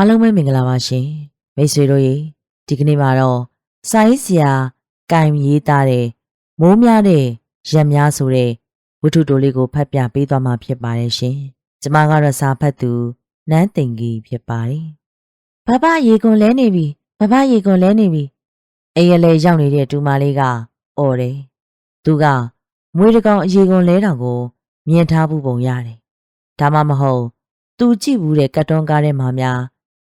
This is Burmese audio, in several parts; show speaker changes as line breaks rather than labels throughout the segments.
အားလုံးပဲမင်္ဂလာပါရှင်မိတ်ဆွေတို့ရေဒီကနေ့မှာတော့စာရေးဆရာကင်ရေးသားတဲ့မိုးများတဲ့ရက်များဆိုတဲ့ဝတ္ထုတိုလေးကိုဖတ်ပြပေးသွားမှာဖြစ်ပါတယ်ရှင်ကျမကတော့စာဖတ်သူနန်းသိင်ကြီးဖြစ်ပါတယ်ဘဘရေကွန်လဲနေပြီဘဘရေကွန်လဲနေပြီအိမ်ရလဲရောက်နေတဲ့ဒူမလေးကအော်တယ်သူကမွေးတကောင်အရေကွန်လဲတောင်ကိုမြင်ထားဘူးပုံရတယ်ဒါမှမဟုတ်သူကြည့်ဘူးတဲ့ကတ်တွန်းကားထဲမှာများ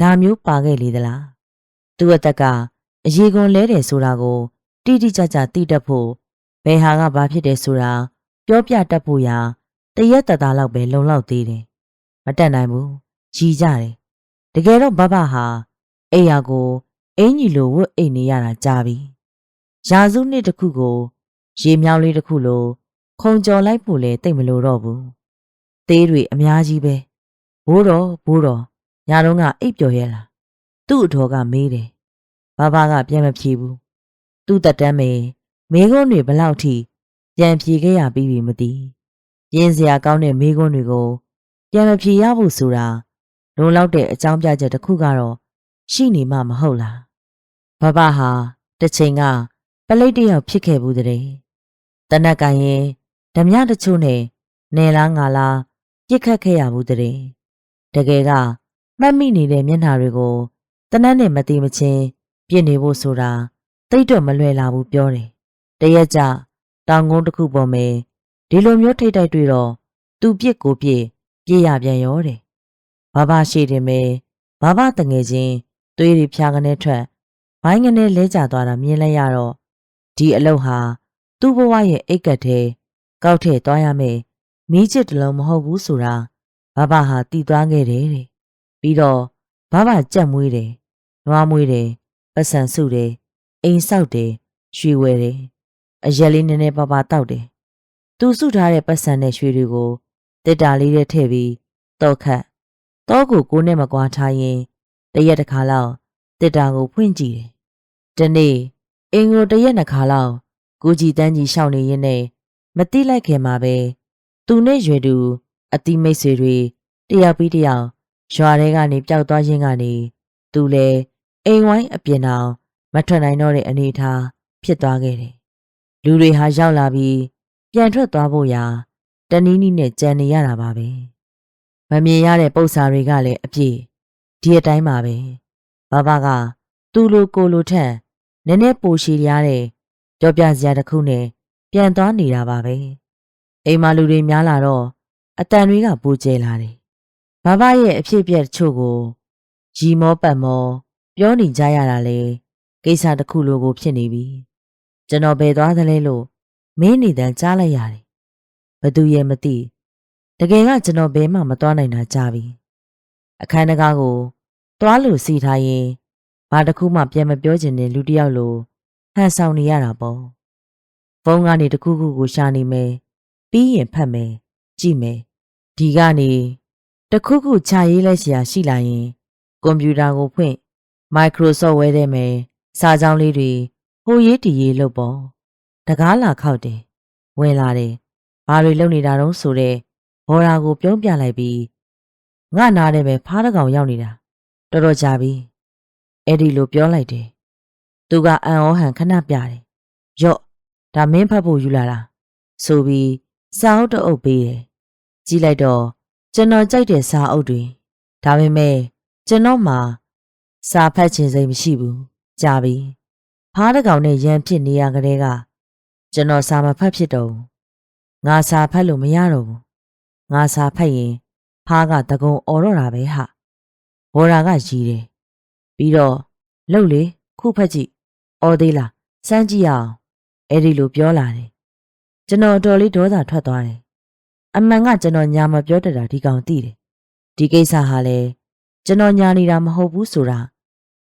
ဒါမျိုးပါခဲ့လေသလားသူ့အသက်ကအရေကွန်လဲတယ်ဆိုတာကို တိတိကျကျသိတတ်ဖို့ဘယ်ဟာကဘာဖြစ်တယ်ဆိုတာပြောပြတတ်ဖို့ရာတရက်တသားလောက်ပဲလုံလောက်သေးတယ်မတက်နိုင်ဘူးရီကြတယ်တကယ်တော့ဘဘဟာအိယာကိုအင်ကြီးလိုဝတ်အိတ်နေရတာကြာပြီရာစုနှစ်တစ်ခုကို ရေမြောင်းလေးတစ်ခုလိုခုံကြော်လိုက်ဖို့လဲတိတ်မလို့တော့ဘူးသေးတွေအများကြီးပဲဘိုးတော်ဘိုးတော် ညတော့ကအိပ်ပျော်ရဲ့လားသူ့အထော်ကမေးတယ်ဘဘကပြန်မဖြေဘူးသူ့တက်တမ်းမေမေကုန်းတွေဘလောက်ထိပြန်ဖြေခဲ့ရပြီးပြီမသိပြင်းစရာကောင်းတဲ့မေကုန်းတွေကိုပြန်မဖြေရဖို့ဆိုတာလုံလောက်တဲ့အကြောင်းပြချက်တစ်ခုကတော့ရှိနေမှမဟုတ်လားဘဘဟာတစ်ချိန်ကပလိတ်တယောက်ဖြစ်ခဲ့ဘူးတဲ့တနက်ကရင်ဓမြတချို့နဲ့နယ်လားငါလားပြစ်ခတ်ခဲ့ရဘူးတဲ့တကယ်က မှတ်မိနေတဲ့မျက်နှာတွေကိုတနတ်နဲ့မတိမချင်းပြစ်နေဖို့ဆိုတာတိတ်တော့မလွယ်လာဘူးပြောတယ်။တရက်ကြတောင်ကုန်းတစ်ခုပေါ်မှာဒီလိုမျိုးထိတ်တိုက်တွေ့တော့သူပြစ်ကိုပြစ်ပြေးရပြန်ရောတယ်။ဘာဘာရှိတယ်မဲဘာဘာတငယ်ချင်းသွေးတွေဖြာကနေထွက်ဘိုင်းကနေလဲကျသွားတာမြင်လိုက်ရတော့ဒီအလုတ်ဟာသူ့ဘဝရဲ့အိတ်ကတ်ထဲကောက်ထည့်သွားရမယ်မီးချစ်တလုံးမဟုတ်ဘူးဆိုတာဘာဘာဟာတည်သွားခဲ့တယ်တဲ့ ပြီးတော့ဘာဘာကြက်မွေးတယ်နွားမွေးတယ်ပတ်စံစုတယ်အိမ်ဆောက်တယ်ရွှေဝယ်တယ်အရက်လေးနည်းနည်းပါးပါးတောက်တယ်သူစုထားတဲ့ပတ်စံနဲ့ရွှေတွေကိုတစ်တာလေးနဲ့ထည့်ပြီးတော့ခတ်တော့ကိုကိုနဲ့မကွာထားရင်တရက်တစ်ခါလောက်တစ်တာကိုဖွင့်ကြည့်တယ်ဒီနေ့အင်ကိုတရက်နှစ်ခါလောက်ကိုကြည်တန်းကြီးရှောင်းနေရင်နဲ့မတိလိုက်ခင်မှာပဲသူနဲ့ရွယ်သူအတိမိတ်ဆွေတွေတယောက်ပြီးတယောက် ရွာထဲကနေပျောက်သွားခြင်းကနေသူလည်းအိမ်ဝိုင်းအပြင်အောင်မထွက်နိုင်တော့တဲ့အနေအထားဖြစ်သွားခဲ့တယ်။လူတွေဟာရောက်လာပြီးပြန်ထွက်သွားဖို့ရာတနည်းနည်းနဲ့ကြံနေရတာပါပဲ။မမြင်ရတဲ့ပု္ပ္ပာတွေကလည်းအပြည့်ဒီအတိုင်းပါပဲ။ဘဘကသူ့လိုကိုလိုထက်နည်းနည်းပိုရှည်ရတဲ့ကြောပြစရာတစ်ခုနဲ့ပြန်သွားနေတာပါပဲ။အိမ်မှာလူတွေများလာတော့အတန်တွေကပူကျဲလာတယ်။ ဘဘရဲ့အဖြစ်အပျက်တချို့ကိုရီမောပတ်မောပြောနေကြရတာလေကိစ္စတစ်ခုလိုကိုဖြစ်နေပြီ။ကျွန်တော်ဘယ်သွားသလဲလို့မင်းနေတန်းကြားလိုက်ရတယ်။ဘသူရဲ့မသိတကယ်ကကျွန်တော်ဘယ်မှမသွားနိုင်တာကြားပြီ။အခန်းတကားကိုသွားလို့စီထားရင်ဘာတစ်ခုမှပြန်မပြောချင်တဲ့လူတစ်ယောက်လိုဟန်ဆောင်နေရတာပေါ့။ဖုန်းကနေတခုခုကိုရှာနေမယ်။ပြီးရင်ဖတ်မယ်။ကြည့်မယ်။ဒီကနေ တခုခုခြာရေးလက်ရှာရှိလာရင်ကွန်ပျူတာကိုဖွင့် Microsoft ဝဲတဲ့မယ်စာကြောင်းလေးတွေဟိုရေးတီရေးလုပ်ပေါ့တကားလာခောက်တယ်ဝယ်လာတယ်ဘာတွေလုပ်နေတာတုံးဆိုတဲ့ဘော်ဒါကိုပြုံးပြလိုက်ပြီးငါနားတယ်ပဲဖားတကောင်ရောက်နေတာတော်တော်ကြာပြီအဲ့ဒီလိုပြောလိုက်တယ်သူကအံဩဟန်ခဏပြတယ်ရော့ဒါမင်းဖတ်ဖို့ယူလာတာဆိုပြီးစာအုပ်တအုပ်ပေးတယ်ကြည့်လိုက်တော့ ကျွန်တော်ကြိုက်တဲ့စာအုပ်တွေဒါပေမဲ့ကျွန်တော်မှစာဖတ်ခြင်းစိတ်မရှိဘူးကြာပြီဖားတကောင်နဲ့ရန်ဖြစ်နေရကလေးကကျွန်တော်စာမဖတ်ဖြစ်တော့ဘူးငါစာဖတ်လို့မရတော့ဘူးငါစာဖတ်ရင်ဖားကတကုံអော်တော့တာပဲဟာဘော်ရာကရီးတယ်ပြီးတော့လှုပ်လေခုဖတ်ကြည့်အော်သေးလားစမ်းကြည့်အောင်အဲ့ဒီလိုပြောလာတယ်ကျွန်တော်တော်လေးဒေါသထွက်သွားတယ် အမှန်ကကျွန်တော်ညာမပြောတတ်တာဒီကောင်သိတယ်ဒီကိစ္စဟာလေကျွန်တော်ညာနေတာမဟုတ်ဘူးဆိုတာ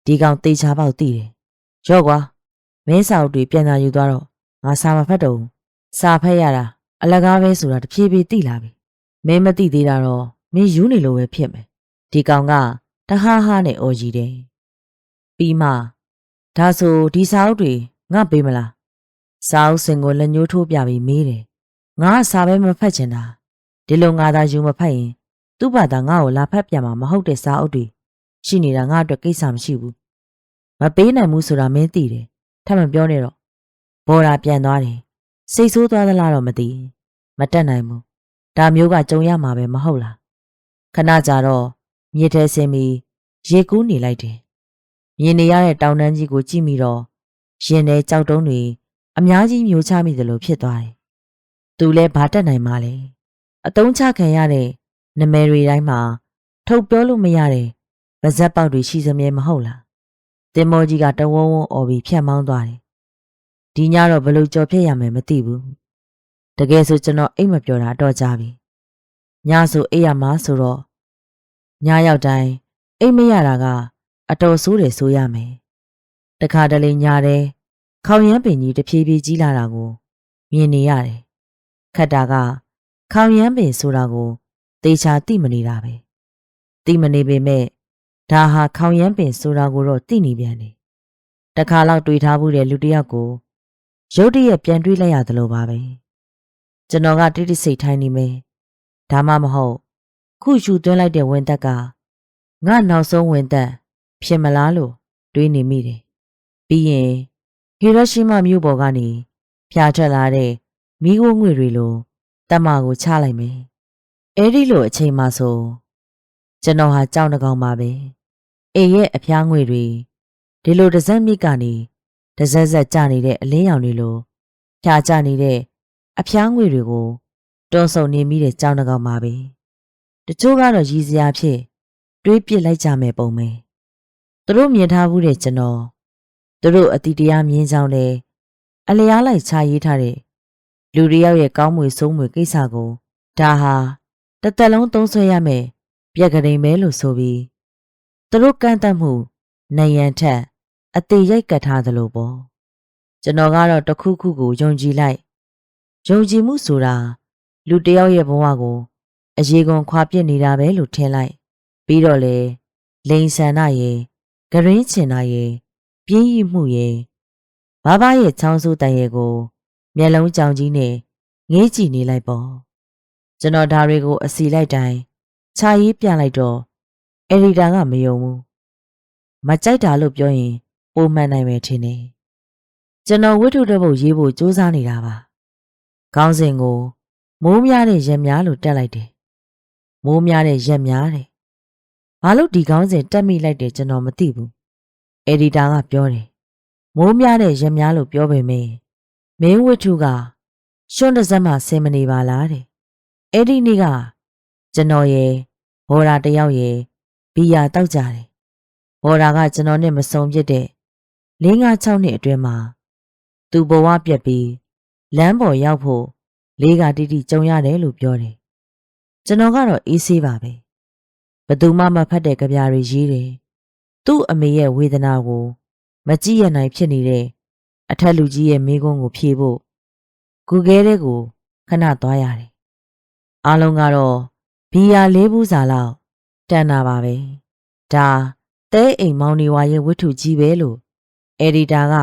ဒီကောင်သေချာပေါက်သိတယ်။ရော့ကွာမင်းစာအုပ်တွေပြန်လာယူသွားတော့ငါစာမဖတ်တော့ဘူး။စာဖတ်ရတာအလကားပဲဆိုတာတဖြည်းဖြည်းသိလာပြီ။မင်းမသိသေးတာတော့မင်းယူနေလို့ပဲဖြစ်မယ်။ဒီကောင်ကတဟားဟားနဲ့အော်ကြီးတယ်။ပြီးမှဒါဆိုဒီစာအုပ်တွေငါပေးမလား။စာအုပ်စင်ကိုလက်ညှိုးထိုးပြပြီးမေးတယ်။ ငါစာပဲမဖတ်ချင်တာ။ဒီလိုငါသာယူမဖတ်ရင်သူ့ဘာသာငါ့ကိုလာဖတ်ပြမှာမဟုတ်တဲ့စာအုပ်တွေရှိနေတာငါအတွက်ကိစ္စမရှိဘူးမပေးနိုင်ဘူးဆိုတာမင်းသိတယ်ထပ်မပြောနဲ့တော့ဘော်ရာပြန်သွားတယ်စိတ်ဆိုးသွားသလားတော့မသိမတက်နိုင်ဘူးဒါမျိုးကကြုံရမှာပဲမဟုတ်လားခဏကြာတော့မြေထဲဆင်းပြီးရေကူးနေလိုက်တယ်မြင်နေရတဲ့တောင်တန်းကြီးကိုကြည့်မိတော့ရင်ထဲကြောက်တုံးတွေအများကြီးမျိုးချမိသလိုဖြစ်သွားတယ် သူလည်းဘာတက်နိုင်မှလဲအတုံးချခံရတဲ့နမဲတွေတိုင်းမှာ ထုတ်ပြောလို့မရတဲ့ဗဇက်ပေါက်တွေရှိစမြဲမဟုတ်လားတင်မောကြီးကတဝုံဝုံអော်ပြီးဖြတ်မောင်းသွားတယ်ဒီညတော့ဘယ်လိုကြော်ဖြတ်ရမယ်မသိဘူးတကယ်ဆိုကျွန်တော်အိတ်မပြောတာတော့ကြပြီညဆိုအိတ်ရမှာဆိုတော့ညရောက်တိုင်းအိတ်မရတာကအတော်ဆိုးတယ်ဆိုရမယ်တခါတလေညာတယ်ခေါင်ရမ်းပင်ကြီးတဖြည်းဖြည်းကြီးလာတာကို မြင်နေရတယ် ခတ်တာကခေါင်ရမ်းပင်ဆိုတာကိုသေချာသိမနေတာပဲသိမနေပေမဲ့ဒါဟာခေါင်ရမ်းပင်ဆိုတာကိုတော့သိနေပြန်တယ်တခါလောက်တွေ့ထားဘူးတဲ့လူတစ်ယောက်ကိုရုတ်တရက်ပြန်တွေးလိုက်ရသလိုပါပဲကျွန်တော်ကတိတိစိတ်ထိုင်းနေမယ်ဒါမှမဟုတ်ခုယူသွင်းလိုက်တဲ့ဝင်သက်ကငါနောက်ဆုံးဝင်သက်ဖြစ်မလားလို့တွေးနေမိတယ်ပြီးရင်ဟီရိုရှီမာမြို့ပေါ်ကနေဖြာထွက်လာတဲ့ မိခိုးငွေတွေလိုတက်မကိုချလိုက်မယ်အဲ့ဒီလိုအချိန်မှဆိုကျွန်တော်ဟာကြောက်နှကောင်ပါပဲအေရဲ့အဖျားငွေတွေဒီလိုတစ်စက်မြစ်ကနေတစ်စက်ဆက်ကျနေတဲ့အလင်းရောင်တွေလိုဖြာကျနေတဲ့အဖျားငွေတွေကိုတွန်းဆုံနေမိတဲ့ကြောက်နှကောင်ပါပဲတချို့ကတော့ရည်စရာဖြစ်တွေးပစ်လိုက်ကြမယ်ပုံပဲသူတို့မြင်ထားဘူးတဲ့ကျွန်တော်သူတို့အတိတရားမြင်ကြောင်းလေအလျားလိုက်ချရေးထားတဲ့ လူတယောက်ရဲ့ကောင်းမွေဆိုးမွေကိစ္စကိုဒါဟာတစ်သက်လုံးသုံးဆွဲရမယ်ပြက်ကလေးပဲလို့ဆိုပြီးသူတို့ကန့်တတ်မှုနယံထက်အသေးရိုက်ကတ်ထားသလိုပေါ့ကျွန်တော်ကတော့တခုခုကိုယုံကြည်လိုက်ယုံကြည်မှုဆိုတာလူတယောက်ရဲ့ဘဝကိုအရေးကွန်ခွာပြစ်နေတာပဲလို့ထင်လိုက် ပြီးတော့လေလိန်ဆန္ဒရေဂရင်းချင်တာရေပြင်းရီမှုရေဘာဘာရဲ့ချောင်းစိုးတန်ရေကို မျက်လုံးကြောင်ကြီးနဲ့ငေးကြည့်နေလိုက်ပေါ့ကျွန်တော်ဒါတွေကိုအစီလိုက်တိုင်းခြာရေးပြလိုက်တော့အရီတာကမယုံဘူးမကြိုက်တာလို့ပြောရင်ပုံမှန်နိုင်မယ်ထင်တယ်ကျွန်တော်ဝိထုတဲ့ဘုတ်ရေးဖို့စူးစမ်းနေတာပါခေါင်းစဉ်ကိုမိုးများတဲ့ရက်များလို့တက်လိုက်တယ်မိုးများတဲ့ရက်များတဲ့ဘာလို့ဒီခေါင်းစဉ်တက်မိလိုက်တယ်ကျွန်တော်မသိဘူးအဒီတာကပြောတယ်မိုးများတဲ့ရက်များလို့ပြောပေမယ့် မင်းဝိထုကရှွန်းတစ်စက်မှဆင်မနေပါလားတဲ့အဲ့ဒီနေ့ကကျွန်တော်ရဲ့ဘော်ရာတယောက်ရဲ့ဘီယာတောက်ကြတယ်ဘော်ရာကကျွန်တော်နဲ့မစုံဖြစ်တဲ့၄၅၆နှစ်အတွင်းမှာသူဘဝပြက်ပြီးလမ်းပေါ်ရောက်ဖို့လေးကတိတိကြုံရတယ်လို့ပြောတယ်ကျွန်တော်ကတော့အေးဆေးပါပဲဘသူမှမဖတ်တဲ့ကြပြားတွေရေးတယ်သူ့အမေရဲ့ဝေဒနာကို မကြည့်ရနိုင်ဖြစ်နေတဲ့ အထက်လူကြီးရဲ့မိကုန်းကိုဖြေဖို့ဂူခဲတဲ့ကိုခဏသွားရတယ်အားလုံးကတော့ဘီယာလေးဘူးစာလောက်တန်တာပါပဲဒါတဲအိမ်မောင်နေဝါရဲ့ဝတ္ထုကြီးပဲလို့အက်ဒီတာက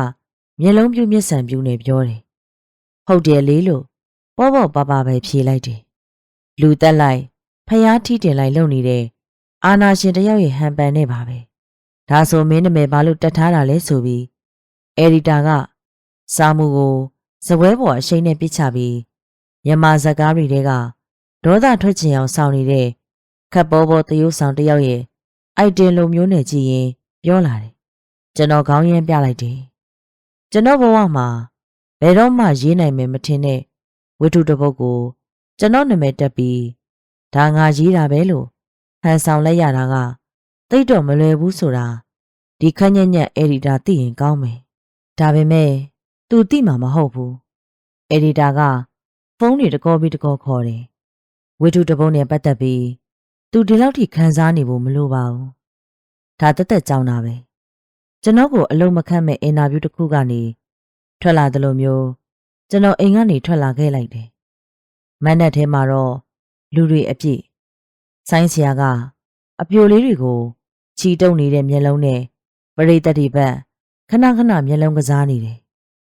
မျက်လုံးပြူမျက်စံပြူနဲ့ပြောတယ်ဟုတ်တယ်လေလို့ပေါ့ပေါ့ပါပါပဲဖြေလိုက်တယ်လူတက်လိုက်ဖျားထီတင်လိုက်လုံနေတဲ့အာနာရှင်တယောက်ရဲ့ဟန်ပန်နဲ့ပါပဲဒါဆိုမင်းနာမည်ဘာလို့တက်ထားတာလဲဆိုပြီးအက်ဒီတာက စာမှုကိုဇပွဲပေါ်အရှိန်နဲ့ပြစ်ချပြီးမြန်မာဇကားတွေတဲကဒေါသထွက်ချင်အောင်စောင့်နေတဲ့ခပ်ပေါ်ပေါ်တရုပ်ဆောင်တယောက်ရဲ့အိုက်တင်လိုမျိုးနဲ့ကြည့်ရင် ပြောလာတယ်ကျွန်တော်ခေါင်းရမ်းပြလိုက်တယ်ကျွန်တော်ဘဝမှာဘယ်တော့မှရေးနိုင်မယ်မထင်တဲ့ဝတ္ထုတစ်ပုဒ်ကို ကျွန်တော်နာမည်တက်ပြီးဒါငါရေးတာပဲလို့ဟန်ဆောင်လိုက်ရတာကသိတော့မလွယ်ဘူးဆိုတာဒီခက်ညက်ညက်အက်ဒီတာသိရင်ကောင်းမယ်ဒါပေမဲ့ သူသိမှာမဟုတ်ဘူးအက်ဒီတာကဖုန်းတွေတကောပြီးတကောခေါ်တယ်ဝိထုတပုံးနဲ့ပတ်သက်ပြီးသူဒီလောက်ထိခံစားနေဖို့မလိုပါဘူးဒါတက်တက်ကြောင်းတာပဲကျွန်တော်ကိုအလုံးမခတ်မဲ့အင်တာဗျူးတစ်ခုကနေထွက်လာတယ်လို့မျိုးကျွန်တော်အိမ်ကနေထွက်လာခဲ့လိုက်တယ်မန်းနဲ့ထဲမှာတော့လူတွေအပြည့်ဆိုင်းဆရာကအပြိုလေးတွေကိုချီတုံနေတဲ့မျက်လုံးနဲ့ပရိသတ်တွေဘက်ခဏခဏမျက်လုံးကစားနေတယ်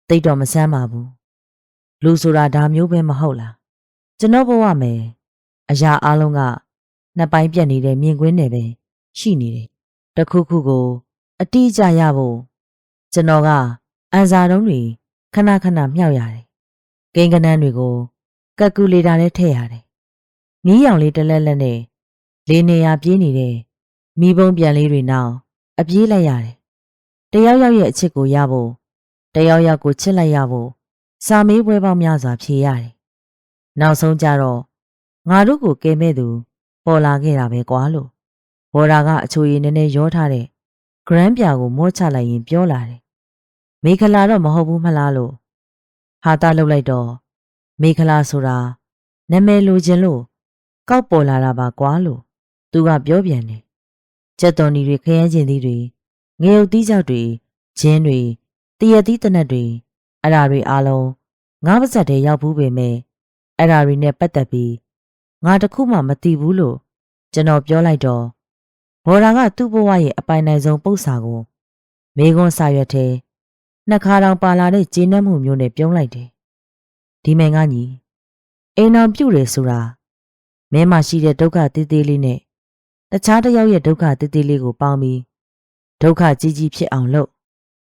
တိတ်တော့မဆန်းပါဘူးလူဆိုတာဒါမျိုးပဲမဟုတ်လားကျွန်တော်ဘဝမယ်အရာအလုံးကနှစ်ပိုင်းပြက်နေတဲ့မြင်ကွင်းနဲ့ပဲရှိနေတယ်တစ်ခုခုကို အတိအကျရဖို့ကျွန်တော်ကအန်စာတုံးတွေခဏခဏမြောက်ရတယ်ကိန်းကနန်းတွေကိုကက်ကူလေတာနဲ့ထည့်ရတယ်မီးရောင်လေးတစ်လက်လက်နဲ့လေးနေရပြေးနေတဲ့မိဘုံပြန်လေးတွေနောက်အပြေးလိုက်ရတယ်တယောက်ယောက်ရဲ့အချစ်ကိုရဖို့ တယောက်ယောက်ကိုချစ်လိုက်ရဖို့စာမေးပွဲပေါင်းများစွာဖြေရတယ်နောက်ဆုံးကြတော့ငါတို့ကိုကဲမဲ့သူ ပေါ်လာခဲ့တာပဲကွာလို့ဘော်ဒါကအချိုရည်နည်းနည်းရောထားတဲ့ဂရမ်းပြာကိုမော့ချလိုက်ရင်ပြောလာတယ်မေခလာတော့မဟုတ်ဘူးမလားလို့ဟာတာလှုပ်လိုက်တော့မေခလာဆိုတာနာမည်လိုချင်လို့ကောက်ပေါ်လာတာပါကွာလို့သူကပြောပြန်တယ်ကျက်တော်နီတွေခရမ်းကျင်သီးတွေငရုတ်သီးကြောက်တွေဂျင်းတွေ တရသီးတနက်တွေအဲ့ဓာတွေအားလုံးငါးပါးစက်တည်းရောက်ဘူးပေမဲ့အဲ့ဓာတွေနဲ့ပတ်သက်ပြီးငါတခုမှမသိဘူးလို့ကျွန်တော်ပြောလိုက်တော့ဘော်ဒါကသူ့ဘဝရဲ့အပိုင်နိုင်ဆုံးပု္ပ္ပာကိုမေခွန်းစာရွက်ထဲနှစ်ခါတောင်ပါလာတဲ့ကျေနပ်မှုမျိုးနဲ့ပြုံးလိုက်တယ်ဒီမင်ကညီအိမ်အောင်ပြုတ်တယ်ဆိုတာမဲမရှိတဲ့ဒုက္ခတေးသေးလေးနဲ့တခြားတစ်ယောက်ရဲ့ဒုက္ခတေးသေးလေးကိုပေါင်းပြီးဒုက္ခကြီးကြီးဖြစ်အောင်လုပ်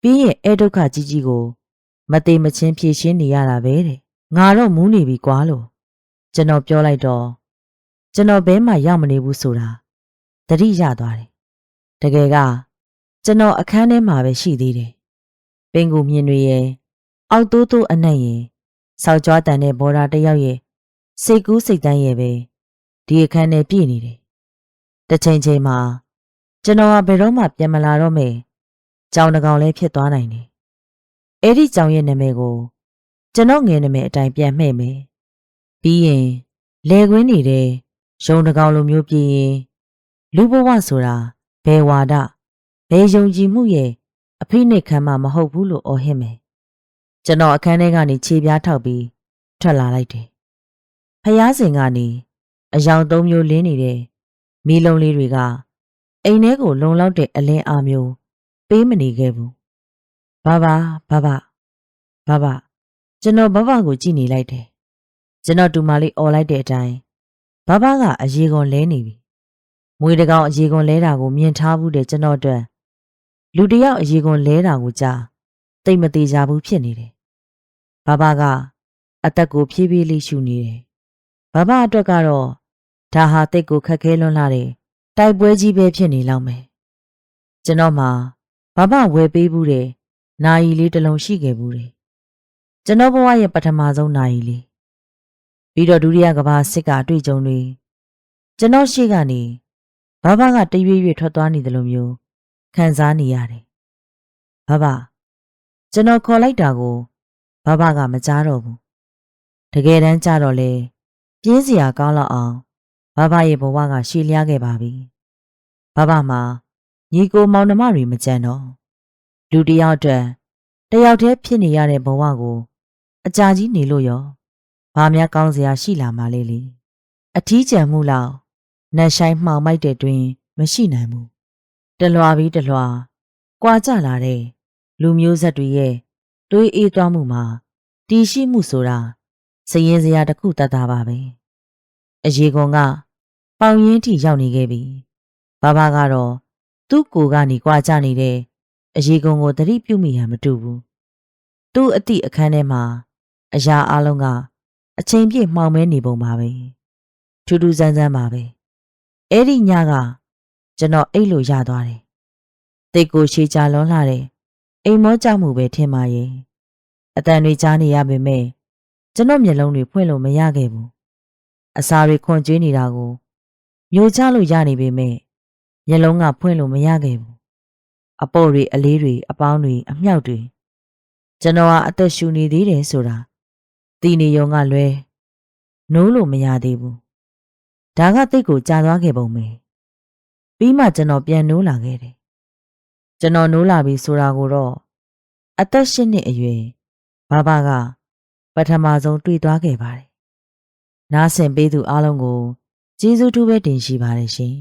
ပြီးရင်အဲဒုက္ခကြီးကြီးကို မသေးမချင်းဖြေရှင်းနေရတာပဲတဲ့ငါတော့မူးနေပြီကွာလို့ကျွန်တော်ပြောလိုက်တော့ကျွန်တော်ဘဲမှရောက်မနေဘူးဆိုတာတတိရသွားတယ်တကယ်ကကျွန်တော်အခန်းထဲမှာပဲရှိသေးတယ်ပင်ကူမြင်တွေရဲ့အောက်တိုးတိုးအနက်ရဲ့စောက်ကြွားတန်တဲ့ဘော်ဒါတစ်ယောက်ရဲ့စိတ်ကူးစိတ်တန်းရဲ့ပဲဒီအခန်းထဲပြည့်နေတယ်တစ်ချိန်ချိန်မှာကျွန်တော်ကဘယ်တော့မှပြန်မလာတော့မယ် ကြောင်တကောင်လည်းဖြစ်သွားနိုင်တယ်အဲ့ဒီကြောင်ရဲ့နာမည်ကိုကျွန်တော်ငယ်နာမည်အတိုင်းပြန်မှဲ့မယ်ပြီးရင်လေကွင်းနေတဲ့ရုံတကောင်လိုမျိုးပြင်းရင်လူဘဝဆိုတာဘယ်ဝါဒဘယ်ယုံကြည်မှုရဲ့အဖိနှိတ်ခံမှမဟုတ်ဘူးလို့အော်ဟစ်မယ်ကျွန်တော်အခန်းထဲကနေခြေပြားထောက်ပြီးထွက်လာလိုက်တယ်ဖျားစင်ကနေအယောင်သုံးမျိုးလင်းနေတဲ့မီးလုံးလေးတွေကအိမ်ထဲကိုလုံလောက်တဲ့အလင်းအားမျိုး ပေးမနေခဲ့ဘူးဘာဘာဘာဘာဘာဘာကျွန်တော်ဘဘကိုကြည့်နေလိုက်တယ်ကျွန်တော်တူမလေးអော်လိုက်တဲ့အတိုင်းဘဘကအရေကုန်လဲနေပြီမွေတကောင်အရေကုန်လဲတာကိုမြင်ထားဘူးတဲ့ကျွန်တော်အတွက်လူတယောက်အရေကုန်လဲတာကိုကြားတိတ်မသေးကြဘူးဖြစ်နေတယ်ဘဘကအသက်ကိုဖြည်းဖြည်းလေးရှူနေတယ်ဘဘအတွက်ကတော့ဒါဟာတိတ်ကိုခက်ခဲလွန်းလာတဲ့တိုက်ပွဲကြီးပဲဖြစ်နေလောက်မယ်ကျွန်တော်မှ ဘဘဝယ်ပေးဘူးတဲ့နာယီလေးတစ်လုံးရှိခဲ့ဘူးတယ်ကျွန်တော်ဘဝရဲ့ပထမဆုံးနာယီလေးပြီးတော့ဒုတိယကဘာစစ်ကအတွေ့အကြုံတွေကျွန်တော်ရှိကနေဘဘကတရွေ့ရွေ့ထွက်သွားနေတယ်လို့မျိုးခံစားနေရတယ်ဘဘကျွန်တော်ခေါ်လိုက်တာကိုဘဘကမကြားတော့ဘူးတကယ်တမ်းကြတော့လေပြင်းစရာကောင်းလောက်အောင်ဘဘရဲ့ဘဝကရှည်လျားခဲ့ပါပြီဘဘမှာ ညီကိုမောင်နှမတွေမကြံတော့လူတယောက်အတွက်တယောက်တည်းဖြစ်နေရတဲ့ဘဝကို အကြာကြီးနေလို့ရောဘာများကောင်းစရာရှိလာမှလဲလေအထီးကျန်မှုလောက်နှက်ဆိုင်မှောင်မိုက်တဲ့တွင် မရှိနိုင်ဘူးတလွာပြီးတလွာကွာကြလာတဲ့လူမျိုးဆက်တွေရဲ့တွေးအေးသွားမှုမှာတည်ရှိမှုဆိုတာစရင်စရာတစ်ခုတတ်တာပါပဲအရေကွန်က ပေါင်ရင်းထိရောက်နေခဲ့ပြီဘာဘာကတော့ သူ့ကိုကနေကွာကြနေတဲ့အရေကွန်ကိုသတိပြုမိရမတူဘူးသူ့အတိအခန်းထဲမှာအရာအလုံးကအချိန်ပြည့်မှောင်မဲနေပုံပါပဲထူးထူးဆန်းဆန်းပါပဲအဲ့ဒီညကကျွန်တော်အိတ်လို့ရသွားတယ်တိတ်ကိုရှေးကြလွန်လာတယ်အိမ်မောကြောက်မှုပဲထင်ပါရဲ့အတန်တွေကြားနေရပေမဲ့ကျွန်တော်မျက်လုံးတွေဖွင့်လို့မရခဲ့ဘူးအစာတွေခွန်ကျွေးနေတာကိုမျိုးချလို့ရနေပေမဲ့ မျက်လုံးကဖွင့်လို့မရခဲ့ဘူးအပေါ့တွေအလေးတွေအပေါင်းတွေအမြောက်တွေကျွန်တော်ကအသက်ရှူနေသေးတယ်ဆိုတာတီနေယုံကလွဲနိုးလို့မရသေးဘူးဒါကတိတ်ကိုကြာသွားခဲ့ပုံပဲပြီးမှကျွန်တော်ပြန်နိုးလာခဲ့တယ်ကျွန်တော်နိုးလာပြီဆိုတာကိုတော့အသက်၈နှစ်အရွယ်ဘာဘာကပထမဆုံးတွေ့သွားခဲ့ပါတယ်နားဆင်ပေးသူအားလုံးကိုကျေးဇူးထူးပဲတင်ရှိပါတယ်ရှင်